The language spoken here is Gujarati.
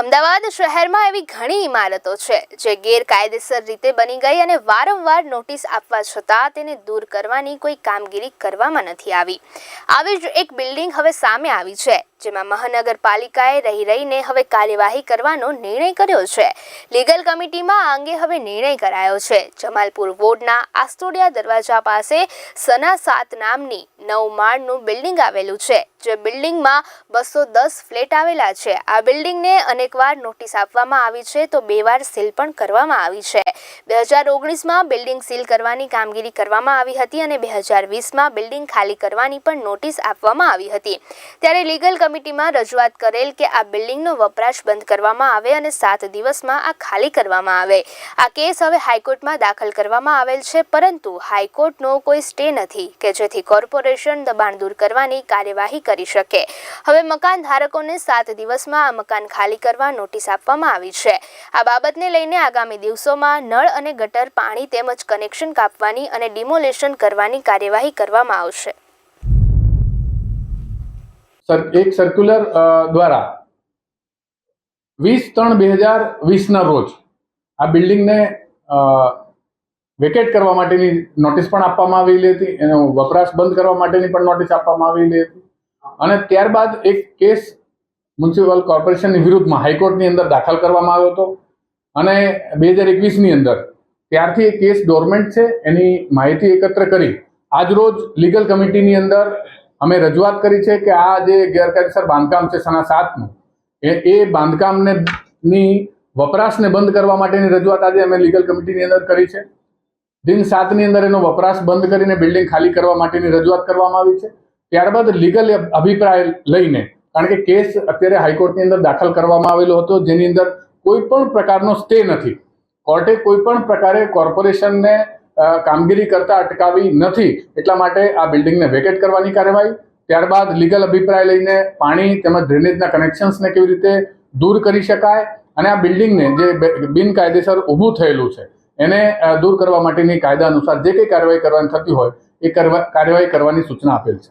અમદાવાદ શહેરમાં એવી ઘણી ઇમારતો છે જે ગેરકાયદેસર રીતે બની ગઈ અને વારંવાર નોટિસ આપવા છતાં તેને દૂર કરવાની કોઈ કામગીરી કરવામાં નથી આવી. આવી જ એક બિલ્ડિંગ હવે સામે આવી છે. જેમાં મહાનગરપાલિકાએ રહી રહીને હવે કાર્યવાહી કરવાનો નિર્ણય કર્યો છે. લીગલ કમિટીમાં આ અંગે હવે નિર્ણય કરાયો છે. જમાલપુર વોર્ડના આસ્ટોડિયા દરવાજા પાસે સના સાત નામની નવ માળનું બિલ્ડિંગ આવેલું છે, જે બિલ્ડિંગમાં બસો દસ ફ્લેટ આવેલા છે. આ બિલ્ડિંગને અનેકવાર નોટિસ આપવામાં આવી છે તો બે વાર સીલ પણ કરવામાં આવી છે. બે હજાર ઓગણીસમાં બિલ્ડિંગ સીલ કરવાની કામગીરી કરવામાં આવી હતી અને બે હજાર વીસમાં બિલ્ડિંગ ખાલી કરવાની પણ નોટિસ આપવામાં આવી હતી. ત્યારે લીગલ કમિટીમાં રજૂઆત કરેલ કે આ બિલ્ડિંગનો વપરાશ બંધ કરવામાં આવે અને સાત દિવસમાં આ ખાલી કરવામાં આવે. આ કેસ હવે હાઈકોર્ટમાં દાખલ કરવામાં આવેલ છે, પરંતુ હાઈકોર્ટનો કોઈ સ્ટે નથી કે જેથી કોર્પોરેશન દબાણ દૂર કરવાની કાર્યવાહી કરી શકે. હવે મકાન ધારકોને સાત દિવસમાં આ મકાન ખાલી કરવા નોટિસ આપવામાં આવી છે. આ બાબતને લઈને આગામી દિવસોમાં નળ અને ગટર પાણી તેમજ કનેક્શન કાપવાની અને ડિમોલેશન કરવાની કાર્યવાહી કરવામાં આવશે. એક સર્ક્યુલર દ્વારા વીસ ત્રણ બે હજાર વીસના રોજ આ બિલ્ડિંગને વેકેટ કરવા માટેની નોટિસ પણ આપવામાં આવેલી હતી, એનો વપરાશ બંધ કરવા માટેની પણ નોટિસ આપવામાં આવેલી હતી. અને ત્યારબાદ એક કેસ મ્યુનિસિપલ કોર્પોરેશનની વિરુદ્ધમાં હાઈકોર્ટની અંદર દાખલ કરવામાં આવ્યો હતો. અને બે હજાર એકવીસની અંદર ત્યારથી એ કેસ ડોરમેન્ટ છે, એની માહિતી એકત્ર કરી. આજરોજ લીગલ કમિટીની અંદર અમે રજૂઆત કરી છે કે આ જે ગેરકાયદેસર બાંધકામ છે સના સાતનું, એ એ બાંધકામને ની વપરાશને બંધ કરવા માટેની રજૂઆત આજે અમે લીગલ કમિટીની અંદર કરી છે. દિન સાતની અંદર એનો વપરાશ બંધ કરીને બિલ્ડિંગ ખાલી કરવા માટેની રજૂઆત કરવામાં આવી છે. ત્યારબાદ લીગલ અભિપ્રાય લઈને, કારણ કે કેસ અત્યારે હાઈકોર્ટની અંદર દાખલ કરવામાં આવેલો હતો, જેની અંદર કોઈ પણ પ્રકારનો સ્ટે નથી. કોર્ટે કોઈ પણ પ્રકારે કોર્પોરેશનને કામગીરી કરતા અટકાવી નથી એટલા માટે આ બિલ્ડિંગને વેકેટ કરવાની કાર્યવાહી. ત્યારબાદ લીગલ અભિપ્રાય લઈને પાણી તેમજ ડ્રેનેજના કનેક્શન્સને કેવી રીતે દૂર કરી શકાય અને આ બિલ્ડિંગને જે બિનકાયદેસર ઊભું થયેલું છે, એને દૂર કરવા માટેની કાયદા અનુસાર જે કંઈ કાર્યવાહી કરવાની થતી હોય એ કાર્યવાહી કરવાની સૂચના આપેલ છે.